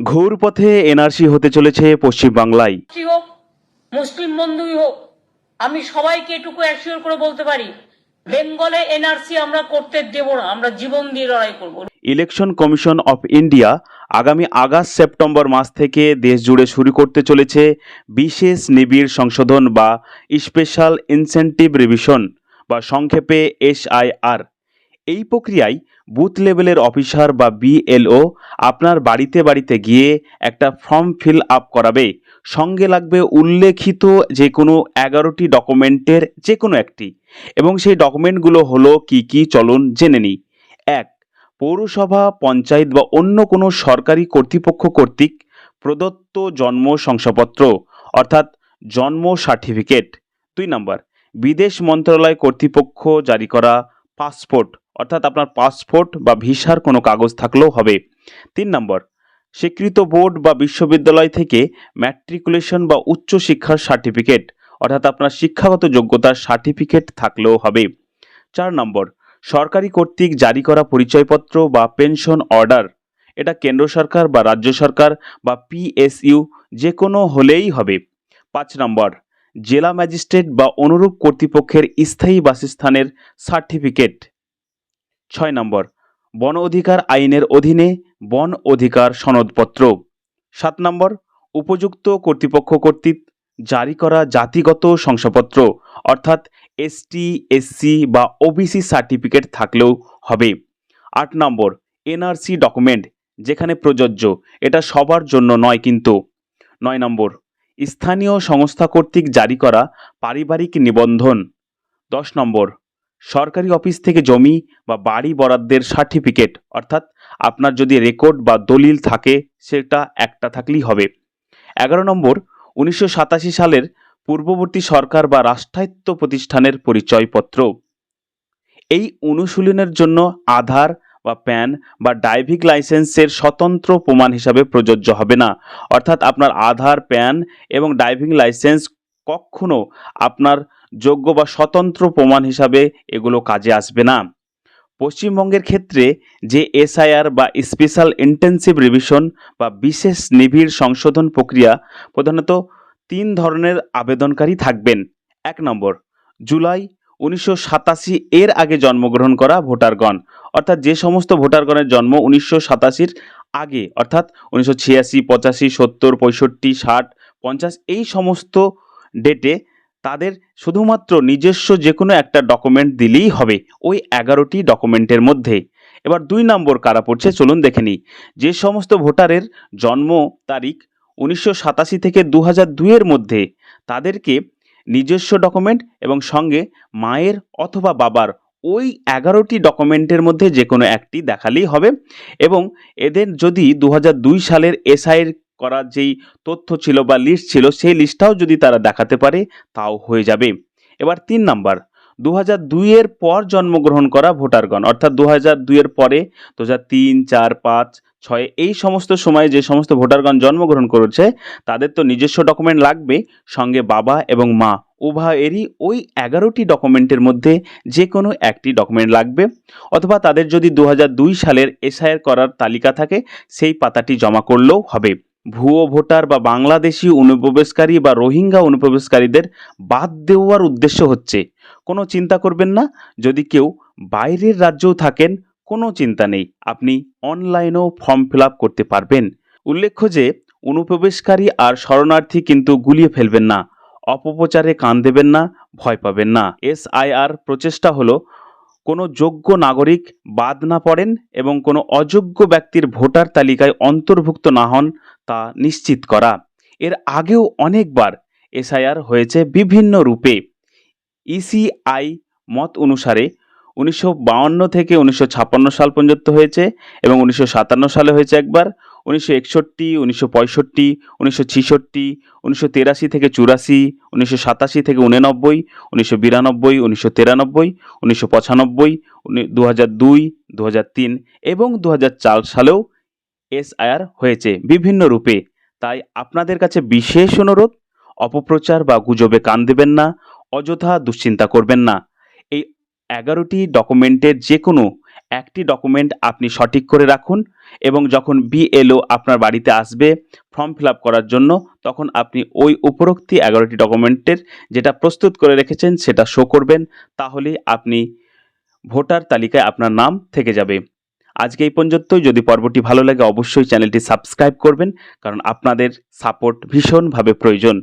ঘোর পথে এনআরসি হতে চলেছে পশ্চিমবাংলায় হোক মুসলিম বন্ধুই হোক আমি সবাইকে এটুকু অ্যাসিওর করে বলতে পারি বেঙ্গলে এনআরসি আমরা করতে দেব না আমরা জীবন দিয়ে লড়াই করব। ইলেকশন কমিশন অফ ইন্ডিয়া আগামী আগস্ট সেপ্টেম্বর মাস থেকে দেশ জুড়ে শুরু করতে চলেছে বিশেষ নিবিড় সংশোধন বা স্পেশাল ইনসেন্টিভ রিভিশন বা সংক্ষেপে এসআইআর এই প্রক্রিয়ায় বুথ লেভেলের অফিসার বা বিএলও আপনার বাড়িতে বাড়িতে গিয়ে একটা ফর্ম ফিল আপ করাবে। সঙ্গে লাগবে উল্লেখিত যে কোনো এগারোটি ডকুমেন্টের যে কোনো একটি। এবং সেই ডকুমেন্টগুলো হলো কি কি চলুন জেনে নিই। এক, পৌরসভা, পঞ্চায়েত বা অন্য কোনো সরকারি কর্তৃপক্ষ কর্তৃক প্রদত্ত জন্ম শংসাপত্র, অর্থাৎ জন্ম সার্টিফিকেট। দুই নম্বর, বিদেশ মন্ত্রণালয় কর্তৃপক্ষ জারি করা পাসপোর্ট। অর্থাৎ আপনার পাসপোর্ট বা ভিসার কোনো কাগজ থাকলেও হবে। তিন নম্বর, স্বীকৃত বোর্ড বা বিশ্ববিদ্যালয় থেকে ম্যাট্রিকুলেশন বা উচ্চশিক্ষার সার্টিফিকেট অর্থাৎ আপনার শিক্ষাগত যোগ্যতার সার্টিফিকেট থাকলেও হবে। চার নম্বর, সরকারি কর্তৃক জারি করা পরিচয়পত্র বা পেনশন অর্ডার এটা কেন্দ্র সরকার বা রাজ্য সরকার বা পিএসইউ যে কোনো হলেই হবে। পাঁচ নম্বর, জেলা ম্যাজিস্ট্রেট বা অনুরূপ কর্তৃপক্ষের স্থায়ী বাসস্থানের সার্টিফিকেট ছয় নম্বর, বন অধিকার আইনের অধীনে বন অধিকার সনদপত্র। সাত নম্বর, উপযুক্ত কর্তৃপক্ষ কর্তৃক জারি করা জাতিগত শংসাপত্র, অর্থাৎ এসটি, এসসি বা ওবিসি সার্টিফিকেট থাকলেও হবে। আট নম্বর, এনআরসি ডকুমেন্ট, যেখানে প্রযোজ্য, এটা সবার জন্য নয় কিন্তু। নয় নম্বর, স্থানীয় সংস্থা কর্তৃক জারি করা পারিবারিক নিবন্ধন। দশ নম্বর সরকারি অফিস থেকে জমি বা বাড়ি বরাদ্দের সার্টিফিকেট, অর্থাৎ আপনার যদি রেকর্ড বা দলিল থাকে, সেটা একটা থাকলেই হবে। এগারো নম্বর, উনিশশো সাতাশি সালের পূর্ববর্তী সরকার বা রাষ্ট্রায়ত্ত প্রতিষ্ঠানের পরিচয়পত্র। এই অনুশীলনের জন্য আধার বা প্যান বা ড্রাইভিং লাইসেন্সের স্বতন্ত্র প্রমাণ হিসাবে প্রযোজ্য হবে না। অর্থাৎ আপনার আধার, প্যান এবং ড্রাইভিং লাইসেন্স কখনো আপনার যোগ্য বা স্বতন্ত্র প্রমাণ হিসাবে এগুলো কাজে আসবে না। পশ্চিমবঙ্গের ক্ষেত্রে যে এসআইআর বা স্পেশাল ইন্টেন্সিভ রিভিশন বা বিশেষ নিবিড় সংশোধন প্রক্রিয়া প্রধানত তিন ধরনের আবেদনকারী থাকবেন। এক নম্বর, জুলাই উনিশশো সাতাশি এর আগে জন্মগ্রহণ করা ভোটারগণ, অর্থাৎ যে সমস্ত ভোটারগণের জন্ম উনিশশো সাতাশির আগে, অর্থাৎ উনিশশো ছিয়াশি, পঁচাশি, সত্তর, পঁয়ষট্টি, ষাট, পঞ্চাশ, এই সমস্ত ডেটে তাদের শুধুমাত্র নিজস্ব যে কোনো একটা ডকুমেন্ট দিলেই হবে ওই এগারোটি ডকুমেন্টের মধ্যে। এবার দুই নম্বর কারা পড়ছে চলুন দেখে নিই। যে সমস্ত ভোটারের জন্ম তারিখ উনিশশো সাতাশি থেকে দু হাজার দুইয়ের মধ্যে, তাদেরকে নিজস্ব ডকুমেন্ট এবং সঙ্গে মায়ের অথবা বাবার ওই এগারোটি ডকুমেন্টের মধ্যে যে কোনো একটি দেখালেই হবে এবং এদের যদি দু সালের এসআইয়ের করার যেই তথ্য ছিল বা লিস্ট ছিল, সেই লিস্টটাও যদি তারা দেখাতে পারে, তাও হয়ে যাবে। এবার তিন নাম্বার দু হাজার দুইয়ের পর জন্মগ্রহণ করা ভোটারগণ, অর্থাৎ দু হাজার দুইয়ের পরে দু হাজার তিন, চার, পাঁচ, ছয়, এই সমস্ত সময়ে যে সমস্ত ভোটারগণ জন্মগ্রহণ করেছে, তাদের তো নিজস্ব ডকুমেন্ট লাগবে, সঙ্গে বাবা এবং মা উভয়েরই ওই এগারোটি ডকুমেন্টের মধ্যে যে কোনো একটি ডকুমেন্ট লাগবে। অথবা তাদের যদি দু সালের এসআইআর করার তালিকা থাকে, সেই পাতাটি জমা করলেও হবে। ভুয়ো ভোটার বা বাংলাদেশি অনুপ্রবেশকারী বা রোহিঙ্গা অনুপ্রবেশকারীদের বাদ দেওয়ার উদ্দেশ্য হচ্ছে, কোনো চিন্তা করবেন না, যদি কেউ বাইরের রাজ্যেও থাকেন, কোনো চিন্তা নেই, আপনি অনলাইনেও ফর্ম ফিল করতে পারবেন। উল্লেখ্য যে, অনুপ্রবেশকারী আর শরণার্থী কিন্তু গুলিয়ে ফেলবেন না, অপপ্রচারে কান দেবেন না, ভয় পাবেন না। এসআইআর প্রচেষ্টা হলো কোনো যোগ্য নাগরিক বাদ না পড়েন এবং কোনো অযোগ্য ব্যক্তির ভোটার তালিকায় অন্তর্ভুক্ত না হন তা নিশ্চিত করা। এর আগেও অনেকবার এসআইআর হয়েছে বিভিন্ন রূপে। ইসিআই মত অনুসারে উনিশশো থেকে উনিশশো ছাপ্পান্ন সাল পর্যন্ত হয়েছে এবং উনিশশো সাতান্ন সালে হয়েছে একবার। উনিশশো একষট্টি, উনিশশো পঁয়ষট্টি, উনিশশো ছিষট্টি, উনিশশো তেরাশি থেকে চুরাশি, উনিশশো সাতাশি থেকে উননব্বই, উনিশশো বিরানব্বই, উনিশশো তিরানব্বই, উনিশশো পঁচানব্বই দু হাজার দুই দু হাজার তিন এবং দু হাজার চার সালেও এসআইআর হয়েছে বিভিন্ন রূপে। তাই আপনাদের কাছে বিশেষ অনুরোধ, অপপ্রচার বা গুজবে কান দেবেন না, অযথা দুশ্চিন্তা করবেন না। এই এগারোটি ডকুমেন্টের যে কোনো একটি ডকুমেন্ট আপনি সঠিক করে রাখুন এবং যখন বিএলও আপনার বাড়িতে আসবে ফর্ম ফিল করার জন্য, তখন আপনি ওই উপরোক্তি এগারোটি ডকুমেন্টের যেটা প্রস্তুত করে রেখেছেন সেটা শো করবেন, তাহলেই আপনি ভোটার তালিকায় আপনার নাম থেকে যাবে। আজকে এই পর্যন্তই। যদি পর্বটি ভালো লাগে, অবশ্যই চ্যানেলটি সাবস্ক্রাইব করবেন, কারণ আপনাদের সাপোর্ট ভীষণভাবে প্রয়োজন।